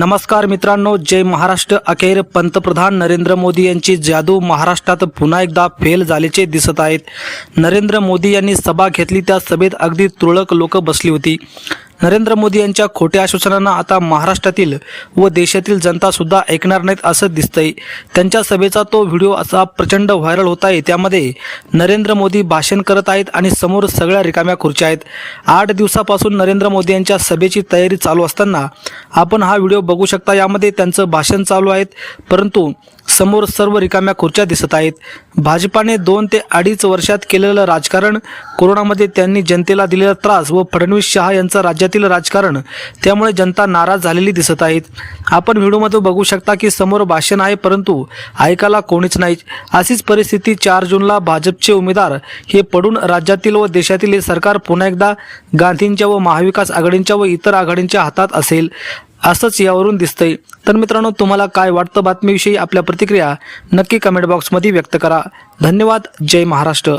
नमस्कार मित्रांनो जय महाराष्ट्र. अखेर पंतप्रधान नरेंद्र मोदी यांची जादू महाराष्ट्रात पुन्हा एकदा फेल झाल्याचे दिसत आहेत. नरेंद्र मोदी यांनी सभा घेतली त्या सभेत अगदी तुरळक लोक बसली होती. नरेंद्र मोदी यांच्या खोट्या आश्वासनांना आता महाराष्ट्रातील व देशातील जनता सुद्धा ऐकणार नाहीत असं दिसतंय. त्यांच्या सभेचा तो व्हिडिओ असा प्रचंड व्हायरल होत आहे. त्यामध्ये नरेंद्र मोदी भाषण करत आहेत आणि समोर सगळ्या रिकाम्या खुर्च्या आहेत. आठ दिवसापासून नरेंद्र मोदी यांच्या सभेची तयारी चालू असताना आपण हा व्हिडिओ बघू शकता. यामध्ये त्यांचं भाषण चालू आहेत. परंतु समोर सर्व रिकाम्या खुर्च्या दिसत आहेत. भाजपाने दोन ते अडीच वर्षात केलेलं राजकारण कोरोनामध्ये त्यांनी जनतेला दिलेला त्रास व फडणवीस शहा यांचं राज्यातील राजकारण त्यामुळे जनता नाराज झालेली दिसत आहेत. आपण व्हिडिओमध्ये बघू शकता की समोर भाषण आहे परंतु ऐकायला कोणीच नाही. अशीच परिस्थिती चार जूनला भाजपचे उमेदवार हे पडून राज्यातील व देशातील हे सरकार पुन्हा एकदा गांधींच्या व महाविकास आघाडींच्या व इतर आघाडींच्या हातात असेल. असंच यावरून दिसतंय. तर मित्रांनो तुम्हाला काय वाटतं बातमीविषयी आपल्या प्रतिक्रिया नक्की कमेंट बॉक्समध्ये व्यक्त करा. धन्यवाद. जय महाराष्ट्र.